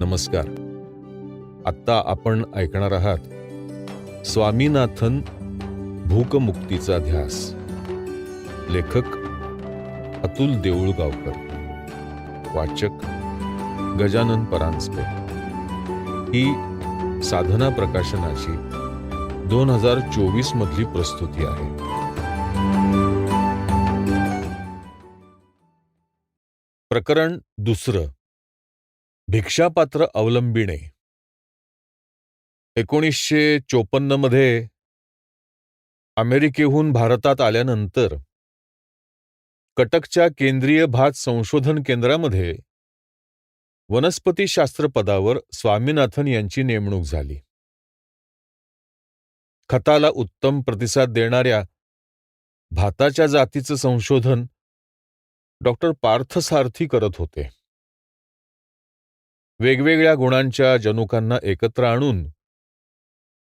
नमस्कार. आत्ता आपण ऐकणार आहात स्वामीनाथन भूकमुक्तीचा ध्यास. लेखक अतुल देऊळगावकर. वाचक गजानन परांजपे. ही साधना प्रकाशनाची दोन हजार चोवीस मधली प्रस्तुती आहे. प्रकरण दुसरं. भिक्षापात्र अवलंबिणे. एकोणीसशे चोपन्नमध्ये अमेरिकेहून भारतात आल्यानंतर कटकच्या केंद्रीय भात संशोधन केंद्रामध्ये वनस्पतीशास्त्र पदावर स्वामीनाथन यांची नेमणूक झाली. खताला उत्तम प्रतिसाद देणाऱ्या भाताच्या जातीचं संशोधन डॉक्टर पार्थसारथी करत होते. वेगवेगळ्या गुणांच्या जनुकांना एकत्र आणून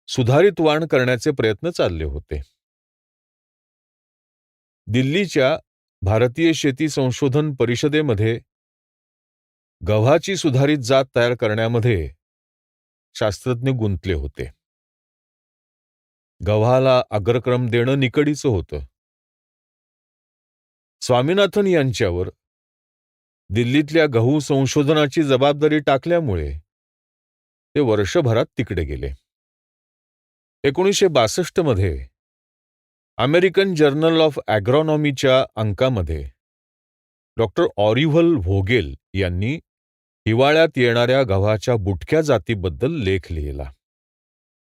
सुधारित वाण करण्याचे प्रयत्न चालले होते. दिल्लीच्या भारतीय शेती संशोधन परिषदेमध्ये गव्हाची सुधारित जात तयार करण्यामध्ये शास्त्रज्ञ गुंतले होते. गव्हाला अग्रक्रम देणं निकडीचं होतं. स्वामीनाथन यांच्यावर दिल्लीतल्या गहू संशोधनाची जबाबदारी टाकल्यामुळे ते वर्षभरात तिकडे गेले. एकोणीसशे बासष्टमध्ये अमेरिकन जर्नल ऑफ ॲग्रॉनॉमीच्या अंकामध्ये डॉक्टर ऑरिव्हल व्होगेल यांनी हिवाळ्यात येणाऱ्या गव्हाच्या बुटक्या जातीबद्दल लेख लिहिला.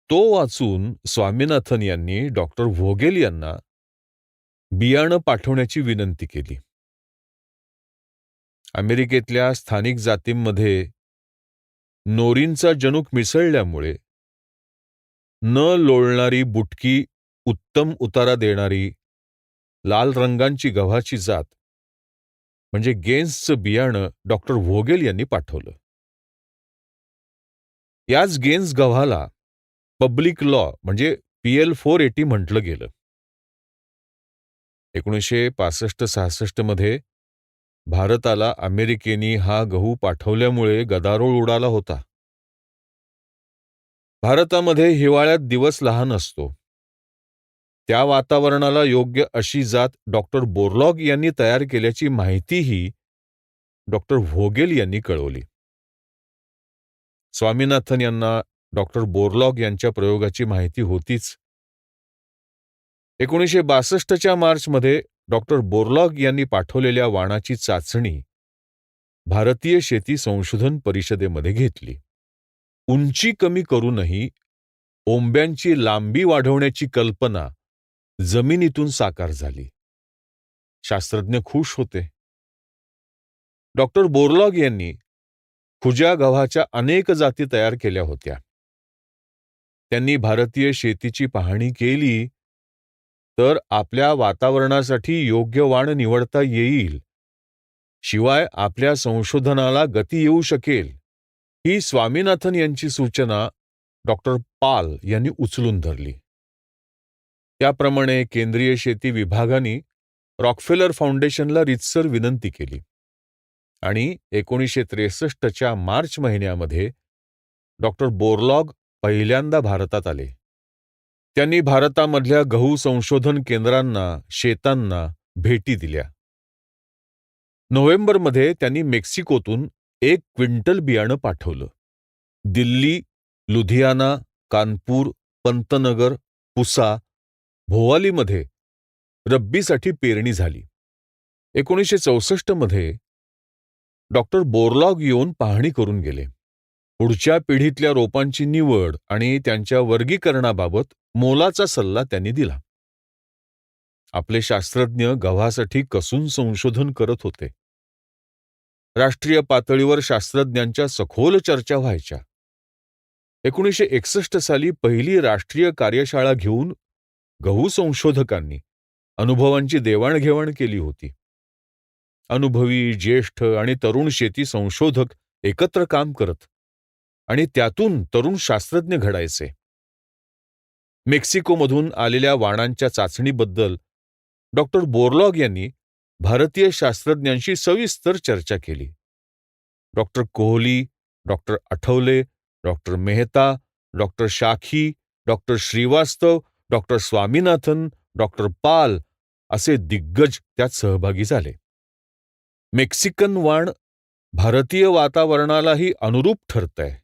तो वाचून स्वामीनाथन यांनी डॉक्टर व्होगेल यांना बियाणं पाठवण्याची विनंती केली. अमेरिकेतल्या स्थानिक जातींमध्ये नोरींचा जनुक मिसळल्यामुळे न लोळणारी बुटकी उत्तम उतारा देणारी लाल रंगांची गव्हाची जात म्हणजे गेन्सचं बियाणं डॉक्टर व्होगेल यांनी पाठवलं. याच गेन्स गव्हाला पब्लिक लॉ म्हणजे पीएल फोर एटी म्हटलं गेलं. एकोणीसशे पासष्ट सहासष्टमध्ये भारताला अमेरिकेनी हा गहू पाठवल्यामुळे गदारोळ उडाला होता. भारतामध्ये हिवाळ्यात दिवस लहान असतो. त्या वातावरणाला योग्य अशी जात डॉक्टर बोरलॉग यांनी तयार केल्याची माहितीही डॉक्टर व्होगेल यांनी कळवली. स्वामीनाथन यांना डॉक्टर बोरलॉग यांच्या प्रयोगाची माहिती होतीच. एकोणीसशे बासष्टच्या मार्चमध्ये डॉक्टर बोरलॉग यांनी पाठवलेल्या वाणाची चाचणी भारतीय शेती संशोधन परिषदेमध्ये घेतली. उंची कमी करूनही ओंब्यांची लांबी वाढवण्याची कल्पना जमिनीतून साकार झाली. शास्त्रज्ञ खुश होते. डॉक्टर बोरलॉग यांनी खुज्या गव्हाच्या अनेक जाती तयार केल्या होत्या. त्यांनी भारतीय शेतीची पाहणी केली तर आपल्या वातावरणासाठी योग्य वाण निवडता येईल. शिवाय आपल्या संशोधनाला गती येऊ शकेल. ही स्वामीनाथन यांची सूचना डॉक्टर पाल यांनी उचलून धरली. त्याप्रमाणे केंद्रीय शेती विभागाने रॉकफेलर फाउंडेशनला रितसर विनंती केली. आणि एकोणीसशे त्रेसष्टच्या मार्च महिन्यामध्ये डॉक्टर बोरलॉग पहिल्यांदा भारतात आले. त्यांनी भारतामधल्या गहू संशोधन केंद्रांना शेतांना भेटी दिल्या. नोव्हेंबरमध्ये त्यांनी मेक्सिकोतून एक क्विंटल बियाणं पाठवलं. दिल्ली लुधियाना कानपूर पंतनगर पुसा भोवालीमध्ये रब्बीसाठी पेरणी झाली. एकोणीसशे चौसष्टमध्ये डॉक्टर बोरलॉग येऊन पाहणी करून गेले. पुढच्या पिढीतल्या रोपांची निवड आणि त्यांच्या वर्गीकरणाबाबत मोलाचा सल्ला त्यांनी दिला. आपले शास्त्रज्ञ गव्हासाठी कसून संशोधन करत होते. राष्ट्रीय पातळीवर शास्त्रज्ञांच्या सखोल चर्चा व्हायच्या. एकोणीसशे एकसष्ट साली पहिली राष्ट्रीय कार्यशाळा घेऊन गहू संशोधकांनी अनुभवांची देवाणघेवाण केली होती. अनुभवी ज्येष्ठ आणि तरुण शेती संशोधक एकत्र काम करत आणि त्यातून तरुण शास्त्रज्ञ घडायचे. मेक्सिकोमधून आलेल्या वाणांच्या चाचणीबद्दल डॉक्टर बोरलॉग यांनी भारतीय शास्त्रज्ञांशी सविस्तर चर्चा केली. Doctor Kohli doctor Athavale doctor Mehta doctor Shakhi doctor Srivastava doctor Swaminathan doctor Pal असे दिग्गज त्यात सहभागी झाले. मेक्सिकन वाण भारतीय वातावरणालाही अनुरूप ठरतंय.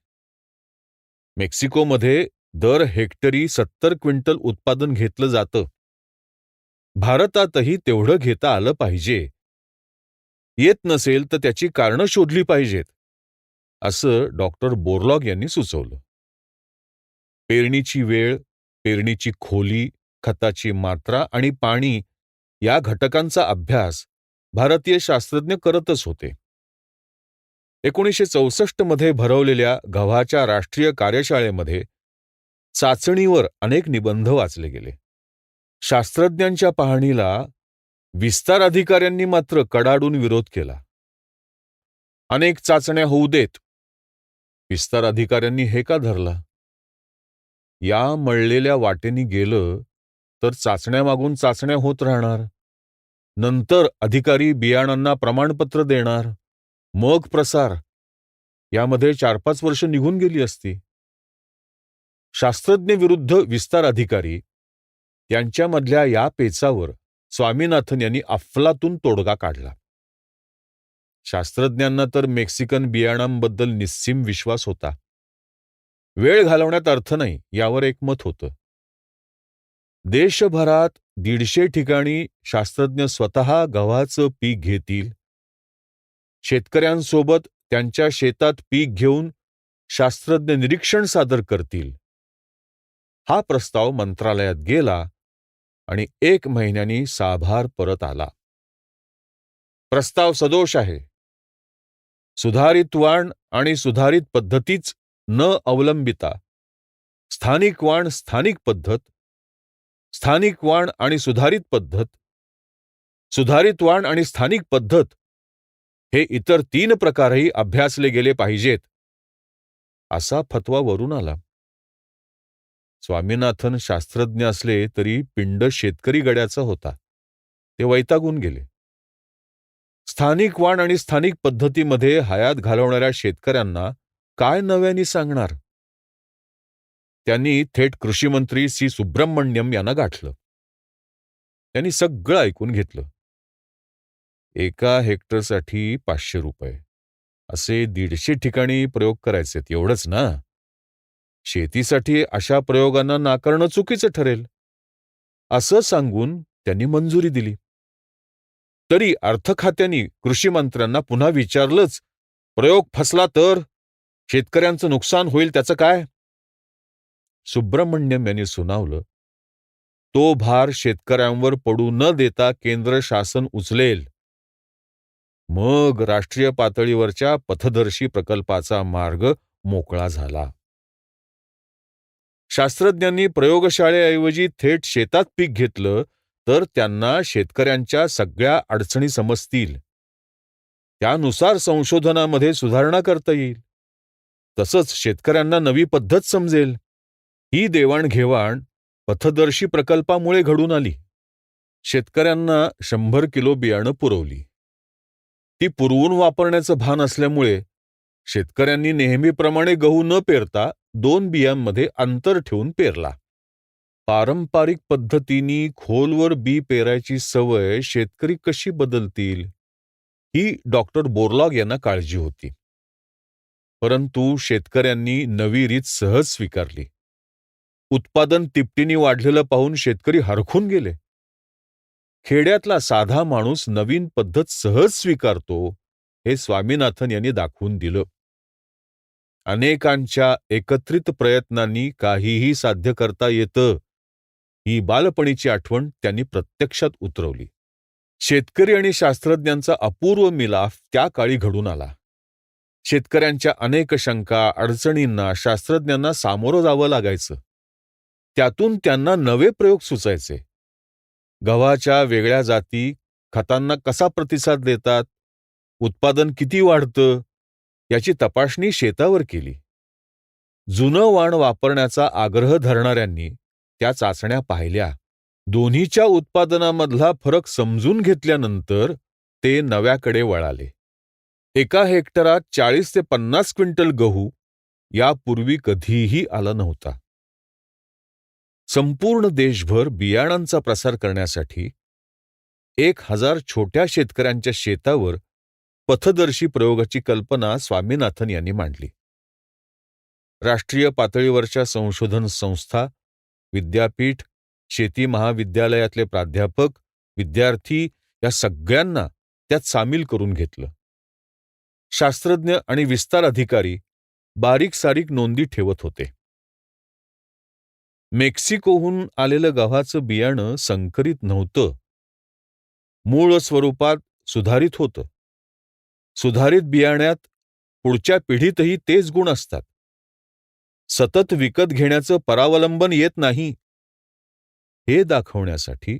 मेक्सिकोमध्ये दर हेक्टरी सत्तर क्विंटल उत्पादन घेतलं जातं. भारतातही तेवढं घेता आलं पाहिजे. येत नसेल तर त्याची कारणं शोधली पाहिजेत असं डॉक्टर बोरलॉग यांनी सुचवलं. पेरणीची वेळ पेरणीची खोली खताची मात्रा आणि पाणी या घटकांचा अभ्यास भारतीय शास्त्रज्ञ करतच होते. एकोणीसशे चौसष्टमध्ये भरवलेल्या गव्हाच्या राष्ट्रीय कार्यशाळेमध्ये चाचणीवर अनेक निबंध वाचले गेले. शास्त्रज्ञांच्या पाहणीला विस्तार अधिकाऱ्यांनी मात्र कडाडून विरोध केला. अनेक चाचण्या होऊ देत. विस्तार अधिकाऱ्यांनी हे का धरला? या मळलेल्या वाटेनी गेलं तर चाचण्या मागून चाचण्या होत राहणार. नंतर अधिकारी बियाणांना प्रमाणपत्र देणार. मग प्रसार. यामध्ये चार पाच वर्ष निघून गेली असती. शास्त्रज्ञ विरुद्ध विस्तार अधिकारी यांच्यामधल्या या पेचावर स्वामीनाथन यांनी अफलातून तोडगा काढला. शास्त्रज्ञांना तर मेक्सिकन बियाणांबद्दल निस्सीम विश्वास होता. वेळ घालवण्यात अर्थ नाही यावर एक मत होतं. देशभरात दीडशे ठिकाणी शास्त्रज्ञ स्वतः गव्हाचं पीक घेतील. शेतकऱ्यांसोबत त्यांच्या शेतात पीक घेऊन शास्त्रज्ञ निरीक्षण सादर करतील. हा प्रस्ताव मंत्रालयात गेला आणि एक महिन्यानी साभार परत आला. प्रस्ताव सदोष आहे. सुधारित वाण आणि सुधारित पद्धतीच न अवलंबिता. स्थानिक वाण स्थानिक पद्धत. स्थानिक वाण आणि सुधारित पद्धत. सुधारित वाण आणि स्थानिक पद्धत. हे इतर तीन प्रकारही अभ्यासले गेले पाहिजेत. असा फतवा वरून आला. स्वामीनाथन शास्त्रज्ञ असले तरी पिंड शेतकरी गड्याचा होता. ते वैतागून गेले. स्थानिक वाण आणि स्थानिक पद्धतीमध्ये हयात घालवणाऱ्या शेतकऱ्यांना काय नव्याने सांगणार? त्यांनी थेट कृषीमंत्री सी. सुब्रमण्यम यांना गाठलं. त्यांनी सगळं ऐकून घेतलं. एका हेक्टरसाठी पाचशे रुपये. असे दीडशे ठिकाणी प्रयोग करायचेत एवढंच ना? शेतीसाठी अशा प्रयोगांना नाकारणं चुकीचं ठरेल. असं सांगून त्यांनी मंजुरी दिली. तरी अर्थ खात्याने कृषी मंत्र्यांना पुन्हा विचारलंच प्रयोग फसला तर शेतकऱ्यांचं नुकसान होईल त्याचं काय? सुब्रमण्यम यांनी सुनावलं तो भार शेतकऱ्यांवर पडू न देता केंद्र शासन उचलेल. मग राष्ट्रीय पातळीवरच्या पथदर्शी प्रकल्पाचा मार्ग मोकळा झाला. शास्त्रज्ञांनी प्रयोगशाळेऐवजी थेट शेतात पीक घेतलं तर त्यांना शेतकऱ्यांच्या सगळ्या अडचणी समजतील. त्यानुसार संशोधनामध्ये सुधारणा करता येईल. तसंच शेतकऱ्यांना नवी पद्धत समजेल. ही देवाणघेवाण पथदर्शी प्रकल्पामुळे घडून आली. शेतकऱ्यांना शंभर किलो बियाणं पुरवली. ती पुरवून वापरण्याचं भान असल्यामुळे शेतकऱ्यांनी नेहमीप्रमाणे गहू न पेरता दोन बियांमध्ये अंतर ठेवून पेरला. पारंपरिक पद्धतीने खोलवर बी पेरायची सवय शेतकरी कशी बदलतील? ही डॉक्टर बोरलॉग यांना काळजी होती. परंतु शेतकऱ्यांनी नवी रीत सहज स्वीकारली. उत्पादन तिपटीने वाढलेलं पाहून शेतकरी हरखून गेले. खेड्यातला साधा माणूस नवीन पद्धत सहज स्वीकारतो हे स्वामीनाथन यांनी दाखवून दिलं. अनेकांच्या एकत्रित प्रयत्नांनी काहीही साध्य करता येतं. ही बालपणीची आठवण त्यांनी प्रत्यक्षात उतरवली. शेतकरी आणि शास्त्रज्ञांचा अपूर्व मिलाफ त्या काळी घडून आला. शेतकऱ्यांच्या अनेक शंका अडचणींना शास्त्रज्ञांना सामोरं जावं लागायचं. त्यातून त्यांना नवे प्रयोग सुचायचे. गव्हाच्या वेगळ्या जाती खतांना कसा प्रतिसाद देतात? उत्पादन किती वाढतं? याची तपासणी शेतावर केली. जुनं वाण वापरण्याचा आग्रह धरणाऱ्यांनी त्या चाचण्या पाहिल्या. दोन्हीच्या उत्पादनामधला फरक समजून घेतल्यानंतर ते नव्याकडे वळाले. एका हेक्टरात चाळीस ते पन्नास क्विंटल गहू यापूर्वी कधीही आला नव्हता. संपूर्ण देशभर बियाणांचा प्रसार करण्यासाठी एक हजार छोट्या शेतकऱ्यांच्या शेतावर पथदर्शी प्रयोगाची कल्पना स्वामीनाथन यांनी मांडली. राष्ट्रीय पातळीवरच्या संशोधन संस्था विद्यापीठ शेती महाविद्यालयातले प्राध्यापक विद्यार्थी या सगळ्यांना त्यात सामील करून घेतलं. शास्त्रज्ञ आणि विस्तार अधिकारी बारीक सारीक नोंदी ठेवत होते. मेक्सिकोहून आलेलं गव्हाचं बियाणं संकरित नव्हतं. मूळ स्वरूपात सुधारित होतं. सुधारित बियाण्यात पुढच्या पिढीतही तेच गुण असतात. सतत विकत घेण्याचं परावलंबन येत नाही. हे दाखवण्यासाठी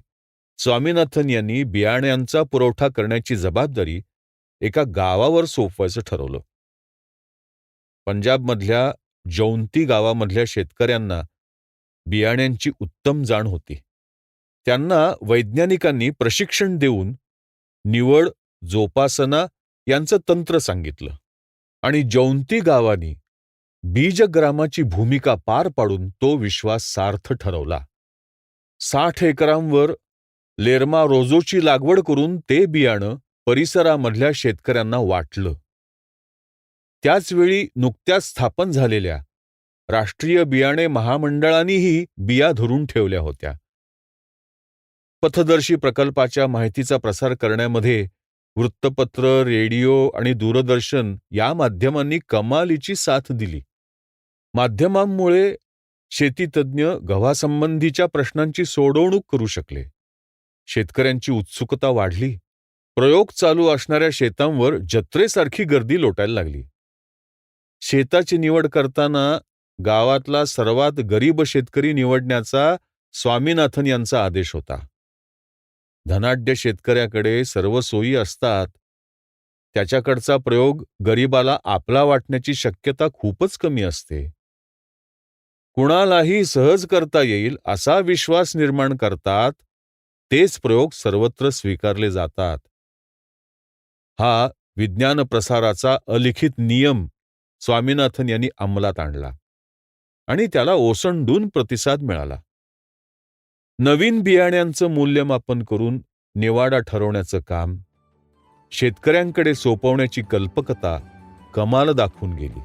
स्वामीनाथन यांनी बियाण्यांचा पुरवठा करण्याची जबाबदारी एका गावावर सोपवायचं ठरवलं. पंजाबमधल्या जौंती गावामधल्या शेतकऱ्यांना बियाण्यांची उत्तम जाण होती. त्यांना वैज्ञानिकांनी प्रशिक्षण देऊन निवड जोपासना यांचं तंत्र सांगितलं. आणि जौंती गावानी बीजग्रामाची भूमिका पार पाडून तो विश्वास सार्थ ठरवला. साठ एकरांवर लेरमा रोजोची लागवड करून ते बियाणं परिसरामधल्या शेतकऱ्यांना वाटलं. त्याचवेळी नुकत्याच स्थापन झालेल्या राष्ट्रीय बियाणे महामंडळांनीही बिया धरून ठेवल्या होत्या. पथदर्शी प्रकल्पाच्या माहितीचा प्रसार करण्यामध्ये वृत्तपत्र रेडिओ आणि दूरदर्शन या माध्यमांनी कमालीची साथ दिली. माध्यमांमुळे शेतीतज्ञ गव्हासंबंधीच्या प्रश्नांची सोडवणूक करू शकले. शेतकऱ्यांची उत्सुकता वाढली. प्रयोग चालू असणाऱ्या शेतांवर जत्रेसारखी गर्दी लोटायला लागली. शेताची निवड करताना गावातला सर्वात गरीब शेतकरी निवडण्याचा स्वामीनाथन यांचा आदेश होता. धनाढ्य शेतकऱ्याकडे सर्व सोयी असतात. त्याच्याकडचा प्रयोग गरिबाला आपला वाटण्याची शक्यता खूपच कमी असते. कुणालाही सहज करता येईल असा विश्वास निर्माण करतात तेच प्रयोग सर्वत्र स्वीकारले जातात. हा विज्ञान प्रसाराचा अलिखित नियम स्वामीनाथन यांनी अंमलात आणला आणि त्याला ओसंडून प्रतिसाद मिळाला. नवीन बियाण्यांचं मूल्यमापन करून निवाडा ठरवण्याचं काम शेतकऱ्यांकडे सोपवण्याची कल्पकता कमाल दाखवून गेली.